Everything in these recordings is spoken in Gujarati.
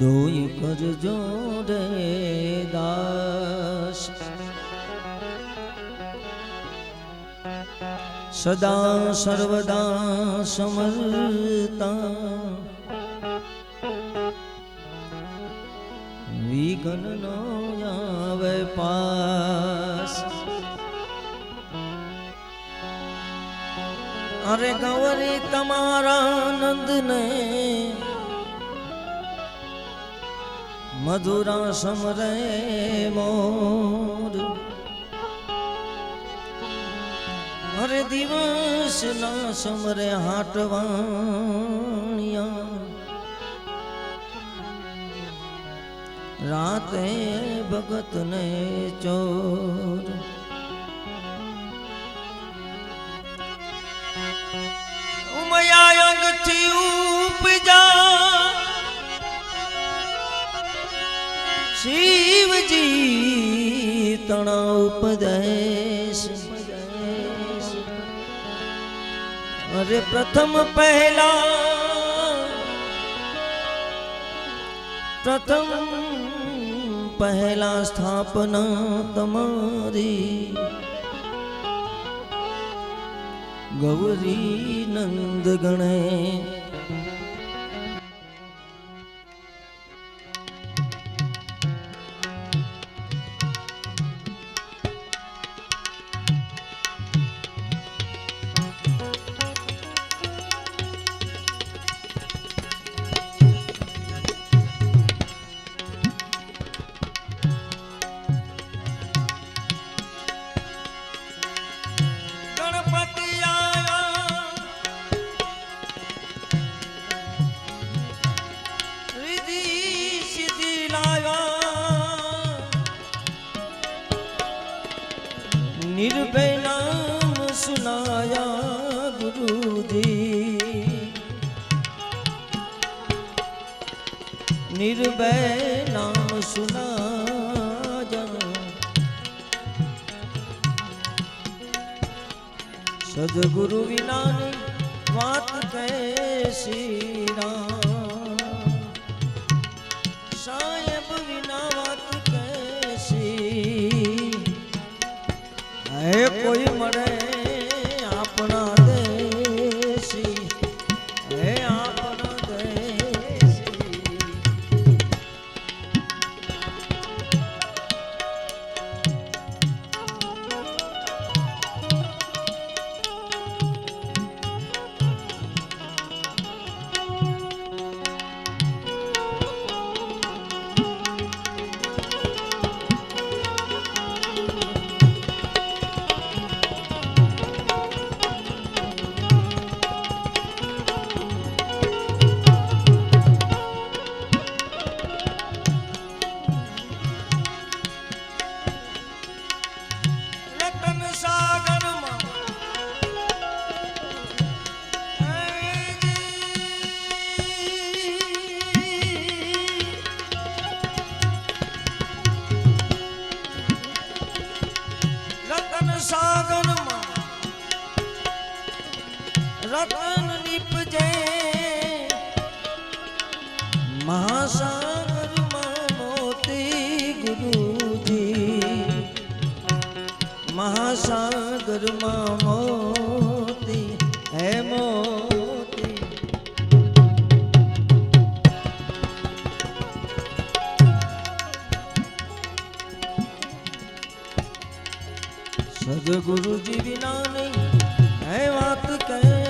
દોઈ કરજો રે દાસ. સદા સર્વદા સમરતા. વિઘન નો આવે પાસ. અરે ગૌરી, તમારા નંદને મધુરા સમરે મોર. હર દિવસ ના સમરે હાટવાણિયા. રાતે ભગત ને ચોર તણા ઉપદેશ. અરે પ્રથમ પહેલા પ્રથમ પહેલા સ્થાપના તમારી. ગૌરી નંદ ગણે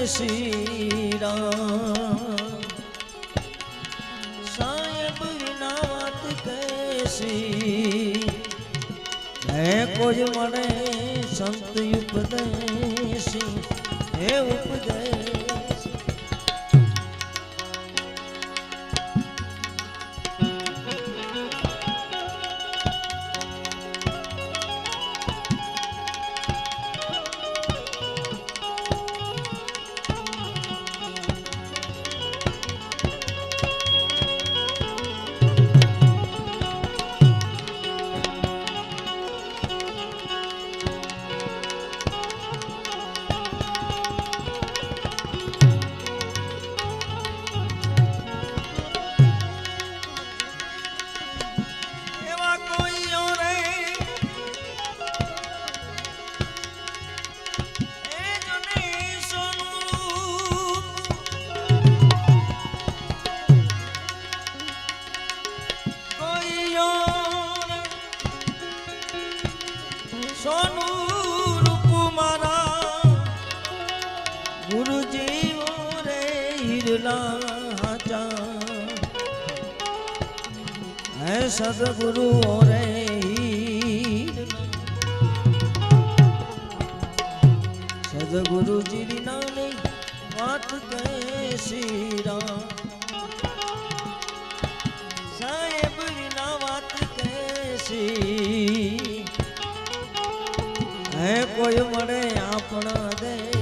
કૈસી રામ. સાહેબ વાત કૈસી હે કોઈ મને સંત ઉપદેશી હે ઉપદેશ. હે કોઈ મને આપણા દે.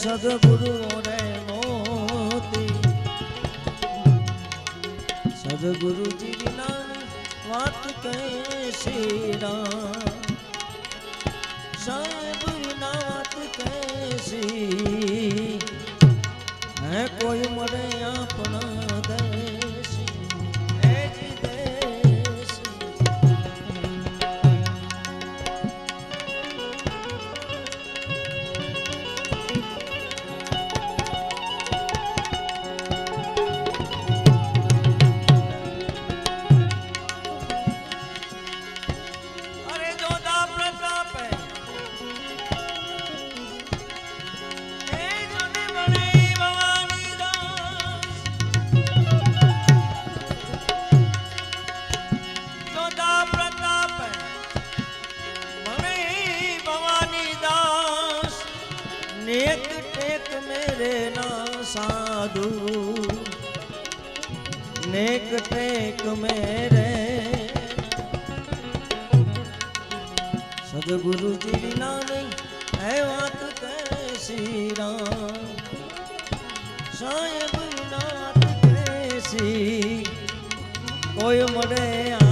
સદગુરુ રે મોતી. સદગુરુજી વિના વાત કહે શ્રી રામ સાહેબ વિના વાત કહે શ્રી. હે કોઈ મરે આપણા સાધુ. નેક ટેક મેરે. સદગુરુજી નાની હે વાત કરે શ્રી રામ. સાહેબ નાથ કેસી કોઈ મળે આ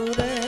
ঠাকুরে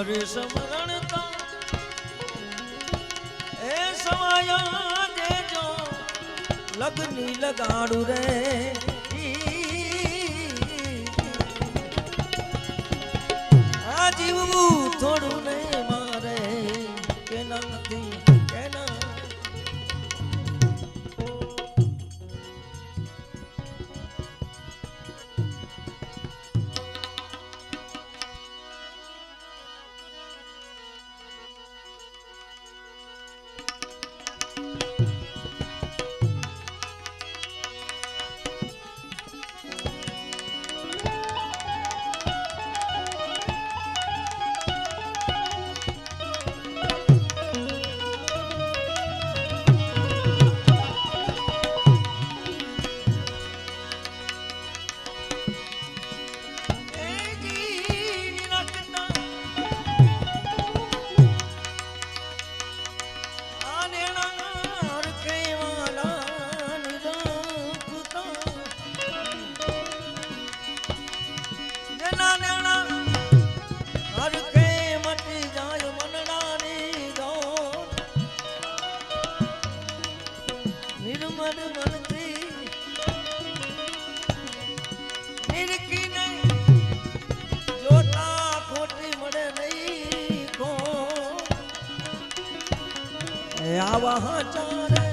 મારે સમરણ એ સમાયા દેજો લગની લગાડું રે. આ જીવવું થોડું आवाह चारे